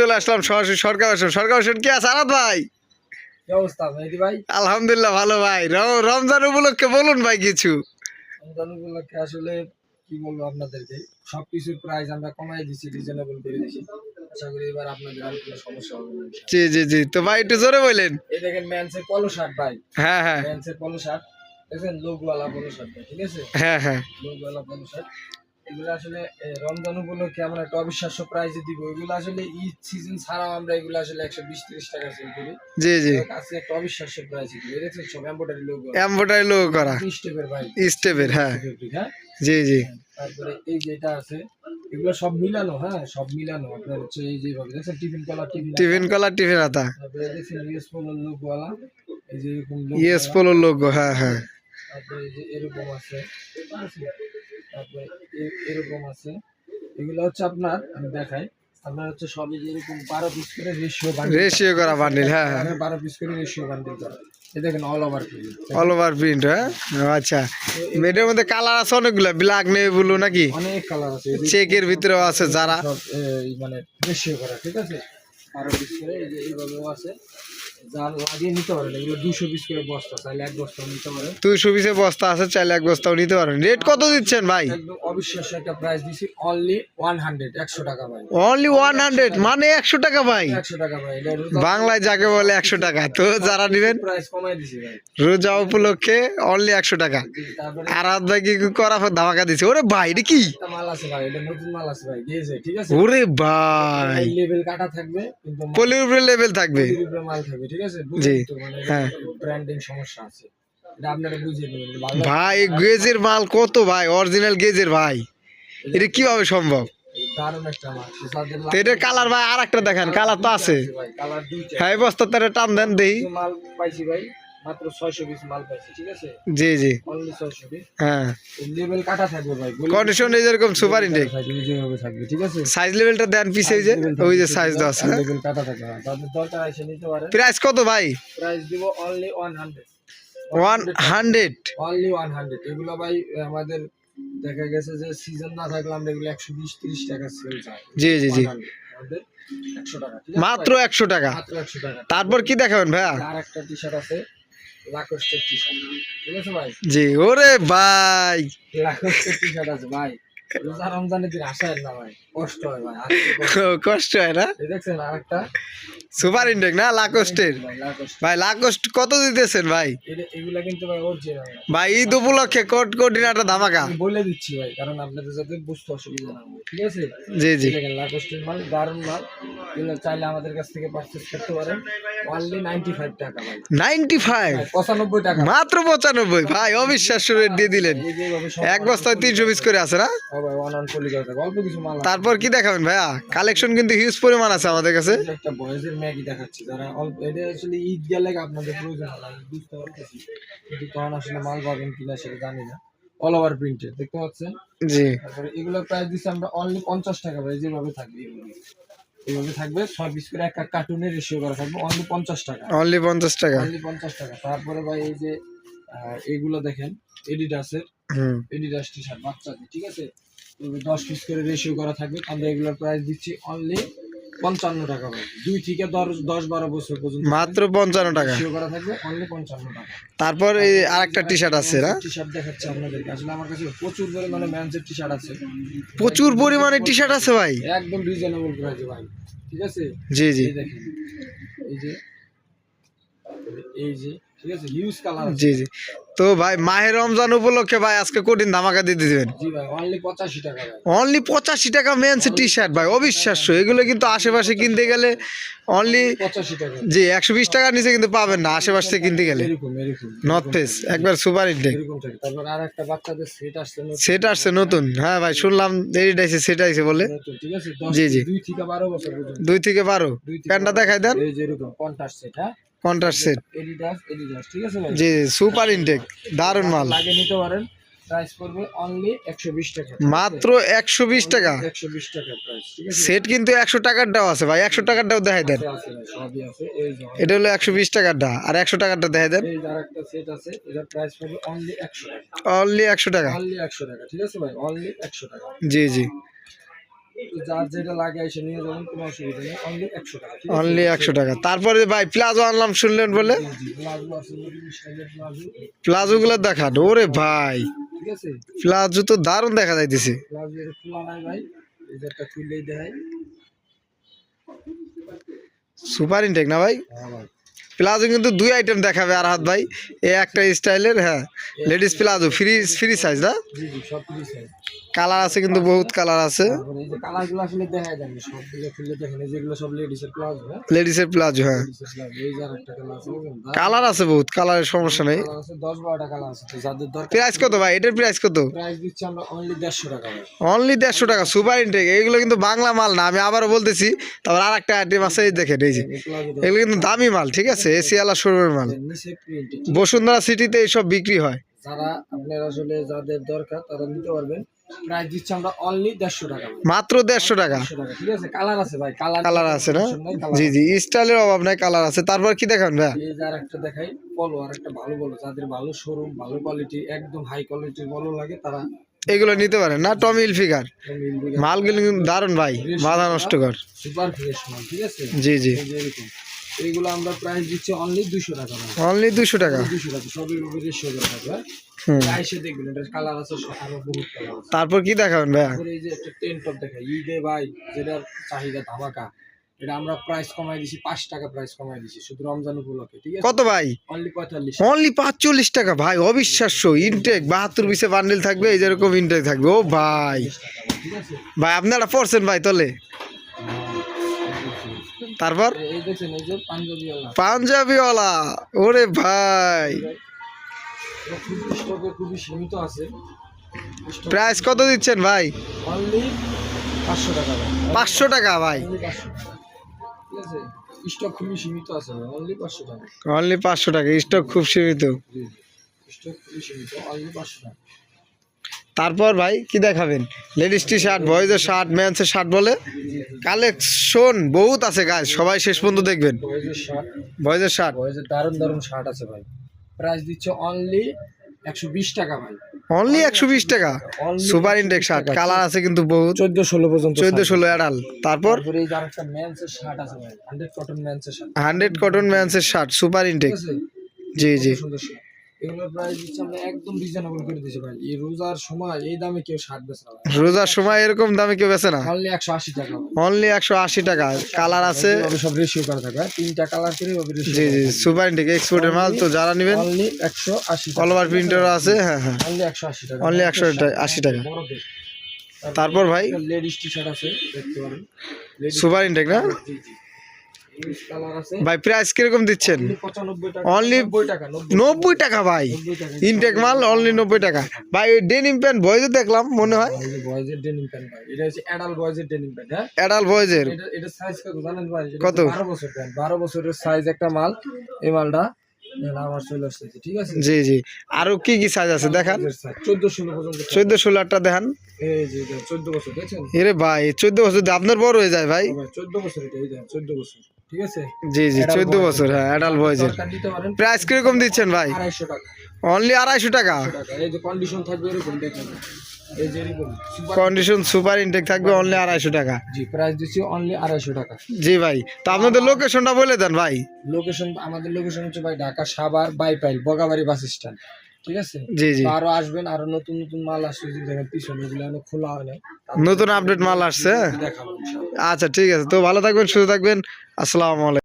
চলে আসলাম সরাসরি সরকার বাসন সরকার বাসন কি আছে? আরাত ভাই। আলহামদুলিল্লাহ ভালো ভাই। রমজান উপলক্ষে বলুন ভাই কিছু। রমজান উপলক্ষে আসলে কি বলব আপনাদেরকে? সবকিছুর প্রাইস আমরা কমাই দিছি রিজনেবল করে দিছি। আশা করি এবার আপনাদের আর কোনো সমস্যা হবে না। জি জি জি। তো ভাই একটু জোরে বললেন এই দেখেন ম্যানসের পলো শার্ট ভাই। হ্যাঁ হ্যাঁ। ম্যানসের পলো শার্ট দেখছেন লোকওয়ালা পলো শার্ট ঠিক আছে? হ্যাঁ হ্যাঁ। লোকওয়ালা পলো শার্ট এগুলো আসলে রমজান উপলক্ষে আমরা একটা অবিশ্বাস্য প্রাইজে দিব। এগুলো আসলে ঈদ সিজন ছাড়াও আমরা এগুলো আসলে একশো বিশ তিরিশ টাকা সেল করি। জি জি। আজকে একটা অবিশ্বাস্য প্রাইজ দিব। দেখছেন সব এম্বোটারি লোক এম্বোটারি লোক করা। স্টেপের ভাই স্টেপের হ্যাঁ। হ্যাঁ? জি জি। তারপরে এই যেটা আছে এগুলো সব মিলানো হ্যাঁ? সব মিলানো। আপনার হচ্ছে এই যেভাবে দেখছেন tiffin collar tiffin tiffin collar tiffin আতা তারপরে দেখছেন ইউএস পোলোর লোকওয়ালা এই যে এরকম ইয়েস পোলো লোক হ্যাঁ হ্যাঁ। তারপরে এই যে এরকম আছে? তারপরে এরকম আছে। এগুলো হচ্ছে আপনার আমি দেখাই। আপনার হচ্ছে সবই এরকম বারো পিস করে রেশিও বান্ডিল রেশিও করা বান্ডিল হ্যাঁ হ্যাঁ। বারো পিস করে রেশিও বান্ডিল করা। এই দেখেন all over print all over print হ্যাঁ? আচ্ছা। এটার মধ্যে কালার আছে অনেকগুলো ব্ল্যাক নেই ব্লু নাকি? অনেক কালার আছে। চেকের ভিতরেও আছে যারা। মানে রেশিও করা ঠিক আছে? বারো পিস করে এইভাবেও আছে। যা লাগিয়ে নিতে পারেন এগুলো দুশো পিস করে বস্তা চাইলে এক বস্তা নিতে পারেন দুইশো পিসে বস্তা আছে চাইলে এক বস্তাও নিতে পারেন। রেট কত দিচ্ছেন ভাই? একদম অবিশ্বাস্য একটা প্রাইস দিছি অনলি ওয়ান হান্ড্রেড একশো টাকা ভাই। অনলি ওয়ান হান্ড্রেড মানে একশো টাকা ভাই। একশো টাকা ভাই বাংলায় যাকে বলে একশো টাকা তো যারা নেবেন প্রাইস কমাই দিছি ভাই। রোজা উপলক্ষে অনলি একশো টাকা। জি, তারপরে আর হাত ভাই কি করা ধামাকা দিছে। ওরে ভাই এটা কি? একটা মাল আছে ভাই এটা নতুন মাল আছে ভাই গিয়েছে ঠিক আছে? ওরে ভাই। লেভেল কাটা থাকবে কিন্তু পলির উপরে লেভেল থাকবে। উপরে মাল থাকবে ঠিক আছে? জি, মানে হ্যাঁ। ব্র্যান্ডিং সমস্যা আছে। এটা আপনারা বুঝিয়ে ভাই গেজের মাল কত ভাই? অরিজিনাল গেজের ভাই। এটা কীভাবে সম্ভব? এটার কালার ভাই আর একটা দেখেন কালার তো আছে। হ্যাঁ বস্তা তারা টান দেন দেই মাল পাইছি ভাই। মাত্র ছয়শো পিস মাল পাইছি ঠিক আছে? জি জি। অনলি ছয়শো পিস হ্যাঁ। লেভেল কাটা থাকবে ভাই কন্ডিশন এই যেরকম সুপার ইনটেক থাকবে থাকবে ঠিক আছে? সাইজ লেভেলটা দেন পিছে ওই যে ওই যে সাইজ দেওয়া আছে? লেভেল কাটা থাকবে হ্যাঁ। তাদের দরকার এসে নিতে পারেন। প্রাইস কত ভাই? প্রাইস দিব only one hundred one hundred only one hundred এগুলো ভাই আমাদের দেখা গেছে যে সিজন না থাকলে আমরা এগুলো একশো বিশ তিরিশ টাকা সেল চাই। জি জি জি। 100 আছে মাত্র? একশো টাকা। মাত্র একশো টাকা। তারপর কি দেখাবেন ভাইয়া? আর একটা টি শার্ট আছে লাকোস্টের টি শার্ট ঠিক আছে ভাই? জি ওরে ভাই! লাকোস্টের টি শার্ট আছে ভাই। রোজা রমজানের দিন আসায় না ভাই। কষ্ট হয় ভাই কষ্ট। কষ্ট হয় না? দেখছেন আরেকটা? সুপার ইনটেক না? লাকোস্টের ভাই লাকোস্ট কত দিতেছেন ভাই? এগুলা কিন্তু ভাই অরিজিনাল ভাই ঈদ উপলক্ষে কোট ধামাকা। বলে দিচ্ছি ভাই কারণ আপনাদের যাতে বুঝতে অসুবিধা না হয়। ঠিক আছে? জি জি। লাকোস্টের মাল দারুণ মাল। এগুলো চাইলে আমাদের কাছ থেকে পারচেস করতে পারেন। অনলি নাইনটি ফাইভ টাকা ভাই। নাইনটি ফাইভ পঁচানব্বই টাকা। মাত্র পঁচানব্বই? ভাই অবিশ্বাস্য রেট দিয়ে দিলেন। এক বস্তায় তিনশো পিস করে আছে না? ভাই ওয়ান অন পলি অল্প কিছু মাল তারপর কি দেখাবেন ভাইয়া? কালেকশন কিন্তু হিউজ পরিমাণ আছে আমাদের কাছে। একটা বয়েজের ম্যাগি দেখাচ্ছি যারা অল্প এটা আসলে ঈদ গেলে আপনাদের প্রয়োজন হবে বুঝতে পারতেছি। কিন্তু তখন আসলে মাল পাবেন কিনা সেটা জানি না। অল ওভার প্রিন্টেড দেখতে পাচ্ছেন? জি। তারপরে এগুলোর প্রাইস দিচ্ছি আমরা অনলি পঞ্চাশ টাকা ভাই যেভাবে থাকবে এগুলো। এইভাবে থাকবে ছয় পিস করে একটা কার্টুনের রেশিও করা থাকবে অনলি পঞ্চাশ টাকা। অনলি পঞ্চাশ টাকা। অনলি পঞ্চাশ টাকা। তারপরে ভাই এই যে আহ, এইগুলো দেখেন এডিডাসের এডিডাস টি শার্ট বাচ্চাদের ঠিক আছে? দশ পিস করে রেশিও করা থাকবে। আমরা এগুলোর প্রাইস দিচ্ছি অনলি পঞ্চান্ন টাকা ভাই। দুই থেকে দশ বারো বছর পর্যন্ত মাত্র পঞ্চান্ন টাকা। করা থাকবে অনলি পঞ্চান্ন টাকা। তারপর এই আরেকটা টি শার্ট আছে না? টি শার্ট দেখাচ্ছে আপনাদেরকে। আসলে আমার কাছে প্রচুর পরিমাণে ম্যানসের টি শার্ট আছে। প্রচুর পরিমাণে টি শার্ট আছে ভাই। একদম রিজনেবল প্রাইসে ভাই। ঠিক আছে? জি জি। দেখেন। এই যে এই যে জি জি। তো ভাই মাহে রমজান উপলক্ষে ভাই আজকে কঠিন ধামাকা দিয়ে দিবেন। অনলি পঁচাশি টাকা মেন্স টি শার্ট ভাই অবিশ্বাস্য। এগুলো কিন্তু আশেপাশে কিনতে গেলে অনলি জি একশো বিশ টাকার নিচে কিন্তু পাবেন না আশেপাশে থেকে কিনতে গেলে। নর্থ ফেস একবার সুপার ইনটেক সেট আসছে নতুন, হ্যাঁ ভাই শুনলাম এডিট আছে সেট আছে বলে। জি, জি। দুই থেকে বারো প্যান্টটা। দেখাই দেন। কন্ট্রাস্ট সেট এডিডাস এডিডাস ঠিক আছে ভাই? জি সুপার ইনটেক দারুণ মাল। লাগে নিতে পারেন প্রাইস পড়বে অনলি একশো বিশ টাকা। মাত্র একশো বিশ টাকা? একশো বিশ টাকা প্রাইস ঠিক আছে? সেট কিন্তু একশো টাকারটাও আছে ভাই একশো টাকারটাও দেখাই দেন। সবই আছে এই যে। এটা হলো একশো বিশ টাকারটা আর একশো টাকারটা দেখাই দেন। এই যার একটা সেট আছে এটার প্রাইস পড়বে অনলি একশো টাকা। অনলি একশো টাকা। অনলি একশো টাকা ঠিক আছে ভাই? অনলি একশো টাকা। জি জি। যার যেটা লাগে এসে নিয়ে যাবেন কোনো অসুবিধা নেই অনলি একশো টাকা অনলি একশো টাকা। তারপরে ভাই প্লাজো আনলাম শুনলেন বলে? জি, জি, প্লাজো আছে নতুন স্টাইলের প্লাজো প্লাজো গুলো দেখান ওরে ভাই। প্লাজো তো দারুণ দেখা যাইতেছে। সুপার ইনটেক না ভাই? হ্যাঁ ভাই। প্লাজো কিন্তু দুই আইটেম দেখাবে আর হাত ভাই। এ একটা স্টাইলের হ্যাঁ ladies palazzo free free size না? কালার আছে কিন্তু বহুত কালার আছে। লেডিসের প্লাজো হ্যাঁ? প্লাজো হ্যাঁ। কালার আছে কালার বহুত কালারের সমস্যা নেই। কালার কালার প্রাইস কত ভাই? এটার প্রাইস কত? অনলি দেড়শো টাকা সুপার ইনটেক এইগুলো কিন্তু বাংলা মাল না আমি আবারও বলতেছি। তারপর আর একটা আইটেম আছে এই দেখেন এই যে। এগুলো কিন্তু দামি মাল ঠিক আছে? এসিয়ালা শোরুমের মাল। বসুন্ধরা সিটিতে এইসব বিক্রি হয়। যারা আপনার আসলে যাদের দরকার তারা নিতে পারবেন। প্রাইস দিচ্ছি আমরা অনলি দেড়শো টাকা। মাত্র দেড়শো টাকা। ঠিক আছে? কালার আছে ভাই কালার কালার আছে না? জি জি স্টাইলের অভাব নাই কালার আছে। তারপর কি দেখান ভাই এই একটা দেখাই বলো আর একটা ভালো বলো যাদের ভালো শোরুম ভালো কোয়ালিটি একদম হাই কোয়ালিটির বলো লাগে তারা এগুলো নিতে পারেন না টমিল ফিগার মালগুলো দারুণ ভাই মাথা নষ্ট কর। সুপার ফ্রেশ মাল ঠিক আছে? জি জি। এইগুলো আমরা প্রাইস দিচ্ছি অনলি দুশো টাকা অনলি দুশো টাকা? দুশো টাকা সবই রেশিও করে থাকবে দেখবেন এটা কালার আছে আরও বহুত তারপর কি দেখাবেন ভাইয়া? এই যে একটা টেন টপ দেখা ঈদে ভাই যেটার চাহিদা ধামাকা এটা আমরা প্রাইস কমাই দিছি পাঁচ টাকা প্রাইস কমাই দিছি শুধু রমজান উপলক্ষে ঠিক আছে? কত ভাই? অনলি পঁয়তাল্লিশ অনলি পাঁচচল্লিশ টাকা ভাই অবিশ্বাস্য ইনটেক বাহাত্তর পিসে বান্ডেল থাকবে এই যেরকম ইনটেক থাকবে ও ভাই। টাকা ঠিক আছে? ভাই আপনারা পড়ছেন ভাই তলে? তারপর? পাঞ্জাবিওয়ালা। ওরে ভাই। খুবই সীমিত আছে। প্রাইস কত দিচ্ছেন ভাই? পাঁচশো টাকা ভাই। পাঁচশো টাকা পাঁচশো স্টক খুবই সীমিত আছে অনলি পাঁচশো টাকা। অনলি পাঁচশো টাকা। স্টক খুব সীমিত। স্টক খুবই সীমিত। অনলি পাঁচশো টাকা। তারপর ভাই কি দেখাবেন? লেডিস টি শার্ট বয়েজের শার্ট ম্যান্সের শার্ট বলে কালেকশন বহুত আছে গাছ সবাই শেষ পর্যন্ত দেখবেন। বয়েজের শার্ট বয়েজের দারুণ দারুণ শার্ট আছে ভাই। প্রাইস দিচ্ছে অনলি একশো বিশ টাকা ভাই। অনলি একশো বিশ টাকা? সুপার ইনটেক শার্ট কালার আছে কিন্তু বহুত। চোদ্দ ষোলো পর্যন্ত চোদ্দ ষোলো অ্যাডাল তারপর? হান্ড্রেড কটন ম্যান্সের শার্ট সুপার ইনটেক জি জি। এগুলোর প্রাইস দিচ্ছে আমরা একদম রিজনেবল করে দিয়েছি ভাই। এই রোজার সময় এই দামে কেউ শার্ট বেচে না রোজার সময় এরকম দামে কেউ বেছে না। অনলি একশো আশি টাকা অনলি একশো আশি টাকা। কালার আছে। সব রেশিও করা থাকে? তিনটা কালার করে জি জি সুপার ইনটেক এক্সপোর্টের মাল তো যারা নেবেন অনলি একশো আশি অল ওভার প্রিন্টার আছে হ্যাঁ হ্যাঁ। অনলি একশো আশি টাকা। 100 টা- 80 টাকা। তারপর ভাই? লেডিস টি শার্ট আছে দেখতে পারেন। সুপার ইন্টেক না? জি জি। ভাই প্রাইস কীরকম দিচ্ছেন? অনলি নব্বই টাকা ভাই। ইনটেক মাল অনলি নব্বই টাকা। ভাই ওই ডেনিম প্যান্ট বয়েজে দেখলাম মনে হয়। অ্যাডাল বয়েজের কত বারো বছরের সাইজ একটা মাল। এই মালটা জি জি। আরও কি কি সাইজ আছে দেখান? চোদ্দ ষোলো পর্যন্ত চোদ্দ ষোলো আটটা দেখান। চোদ্দ বছর এরে ভাই চোদ্দ বছর আপনার বড় হয়ে যায় ভাই। চোদ্দ বছর চোদ্দ বছর। ঠিক আছে? জি জি চোদ্দ বছর হ্যাঁ প্রাইস কীরকম দিচ্ছেন ভাই? আড়াইশো টাকা। অনলি আড়াইশো টাকা? টাকা। এই যে কন্ডিশন থাকবে এরকম সুপার কন্ডিশন সুপার ইনটেক থাকবে অনলি আড়াইশো টাকা। জি প্রাইস দিচ্ছি অনলি আড়াইশো টাকা। জি ভাই তো আপনাদের লোকেশনটা বলে দেন ভাই। লোকেশন আমাদের লোকেশন হচ্ছে ভাই ঢাকা সাভার বাইপাইল বগাবাড়ি বাস স্ট্যান্ড। ঠিক আছে? জি জি। আরও আসবেন আরও নতুন নতুন মাল আসছে দেখেন পিছনে এগুলো খোলা হয় নতুন আপডেট মাল আসছে? হ্যাঁ? আচ্ছা ঠিক আছে। তো ভালো থাকবেন সুস্থ থাকবেন। আসসালাম আলাইকুম।